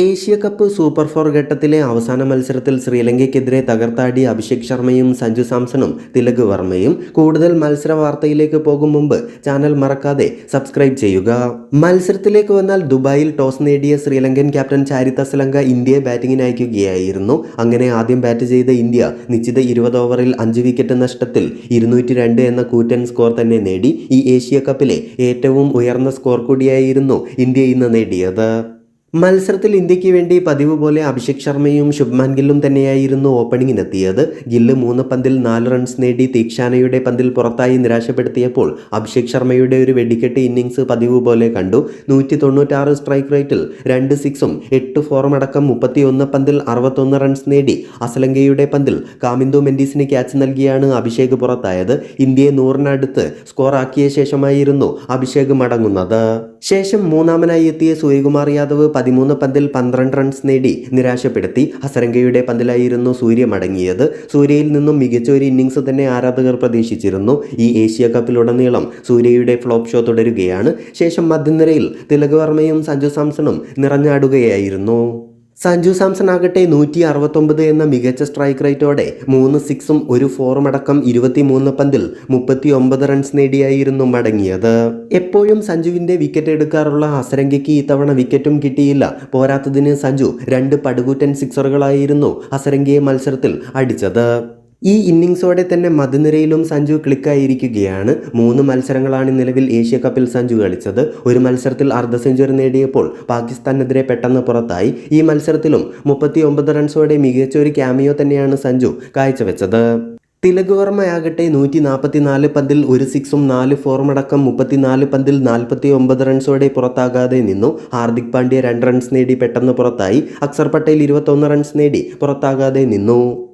Asia cup super four ഘട്ടത്തിലെ അവസാന മത്സരത്തിൽ ശ്രീലങ്കയ്ക്കെതിരെ തകർത്താടിയ അഭിഷേക് ശർമ്മയും സഞ്ജു സാംസണും തിലക് വർമ്മയും. കൂടുതൽ മത്സര വാർത്തയിലേക്ക് പോകും മുമ്പ് ചാനൽ മറക്കാതെ സബ്സ്ക്രൈബ് ചെയ്യുക. മത്സരത്തിലേക്ക് വന്നാൽ ദുബായിൽ ടോസ് നേടിയ ശ്രീലങ്കൻ ക്യാപ്റ്റൻ ചാരിത്ത സലങ്ക ഇന്ത്യയെ ബാറ്റിംഗിന് അയക്കുകയായിരുന്നു. അങ്ങനെ ആദ്യം ബാറ്റ് ചെയ്ത ഇന്ത്യ നിശ്ചിത ഇരുപത് ഓവറിൽ അഞ്ച് വിക്കറ്റ് നഷ്ടത്തിൽ ഇരുന്നൂറ്റി എന്ന കൂറ്റൻ സ്കോർ തന്നെ നേടി. ഈ ഏഷ്യ കപ്പിലെ ഏറ്റവും ഉയർന്ന സ്കോർ കൂടിയായിരുന്നു ഇന്ത്യ ഇന്ന് നേടിയത്. മത്സരത്തിൽ ഇന്ത്യയ്ക്ക് വേണ്ടി പതിവ് പോലെ അഭിഷേക് ശർമ്മയും ശുഭ്മാൻ ഗില്ലും തന്നെയായിരുന്നു ഓപ്പണിങ്ങിനെത്തിയത് ഗില്ല് മൂന്ന് പന്തിൽ നാല് റൺസ് നേടി തീക്ഷാനയുടെ പന്തിൽ പുറത്തായി നിരാശപ്പെടുത്തിയപ്പോൾ അഭിഷേക് ശർമ്മയുടെ ഒരു വെടിക്കെട്ട് ഇന്നിങ്സ് പതിവ് പോലെ കണ്ടു. നൂറ്റി തൊണ്ണൂറ്റാറ് സ്ട്രൈക്ക് റേറ്റിൽ രണ്ട് സിക്സും എട്ട് ഫോറും അടക്കം മുപ്പത്തിയൊന്ന് പന്തിൽ അറുപത്തൊന്ന് റൺസ് നേടി. അസലങ്കയുടെ പന്തിൽ കാമിന്ദു മെൻഡീസിന് ക്യാച്ച് നൽകിയാണ് അഭിഷേക് പുറത്തായത്. ഇന്ത്യയെ നൂറിനടുത്ത് സ്കോർ ആക്കിയ ശേഷമായിരുന്നു അഭിഷേക് മടങ്ങുന്നത്. ശേഷം മൂന്നാമനായി എത്തിയ സൂര്യകുമാർ യാദവ് പതിമൂന്ന് പന്തിൽ പന്ത്രണ്ട് റൺസ് നേടി നിരാശപ്പെടുത്തി ഹസരംഗയുടെ പന്തിലായിരുന്നു സൂര്യ മടങ്ങിയത്. സൂര്യയിൽ നിന്നും മികച്ച ഒരു ഇന്നിംഗ്സ് തന്നെ ആരാധകർ പ്രതീക്ഷിച്ചിരുന്നു. ഈ ഏഷ്യ കപ്പിലുടനീളം സൂര്യയുടെ ഫ്ലോപ്പ് ഷോ തുടരുകയാണ്. ശേഷം മധ്യനിരയിൽ തിലക് വർമ്മയും സഞ്ജു സാംസണും നിറഞ്ഞാടുകയായിരുന്നു. സഞ്ജു സാംസൺ ആകട്ടെ നൂറ്റി അറുപത്തൊമ്പത് എന്ന മികച്ച സ്ട്രൈക്ക് റേറ്റോടെ മൂന്ന് സിക്സും ഒരു ഫോറും അടക്കം ഇരുപത്തിമൂന്ന് പന്തിൽ മുപ്പത്തി ഒമ്പത് റൺസ് നേടിയായിരുന്നു മടങ്ങിയത്. എപ്പോഴും സഞ്ജുവിന്റെ വിക്കറ്റ് എടുക്കാറുള്ള ഹസരംഗയ്ക്ക് ഇത്തവണ വിക്കറ്റും കിട്ടിയില്ല. പോരാത്തതിന് സഞ്ജു രണ്ട് പടുകൂറ്റൻ സിക്സറുകളായിരുന്നു ഹസരംഗയെ മത്സരത്തിൽ അടിച്ചത്. ഈ ഇന്നിങ്സോടെ തന്നെ മധുനിരയിലും സഞ്ജു ക്ലിക്കായിരിക്കുകയാണ്. മൂന്ന് മത്സരങ്ങളാണ് നിലവിൽ ഏഷ്യ കപ്പിൽ സഞ്ജു കളിച്ചത്. ഒരു മത്സരത്തിൽ അർദ്ധ സെഞ്ചുറി നേടിയപ്പോൾ പാകിസ്ഥാനെതിരെ പെട്ടെന്ന് പുറത്തായി. ഈ മത്സരത്തിലും മുപ്പത്തി ഒമ്പത് റൺസോടെ മികച്ച ഒരു ക്യാമിയോ തന്നെയാണ് സഞ്ജു കാഴ്ചവെച്ചത്. തിലക് വർമ്മയാകട്ടെ നൂറ്റി നാൽപ്പത്തിനാല് പന്തിൽ ഒരു സിക്സും നാല് ഫോറും അടക്കം മുപ്പത്തിനാല് പന്തിൽ നാൽപ്പത്തി ഒമ്പത് റൺസോടെ പുറത്താകാതെ നിന്നു. ഹാർദിക് പാണ്ഡ്യ രണ്ട് റൺസ് നേടി പെട്ടെന്ന് പുറത്തായി. അക്സർ പട്ടേൽ ഇരുപത്തൊന്ന് റൺസ് നേടി പുറത്താകാതെ നിന്നു.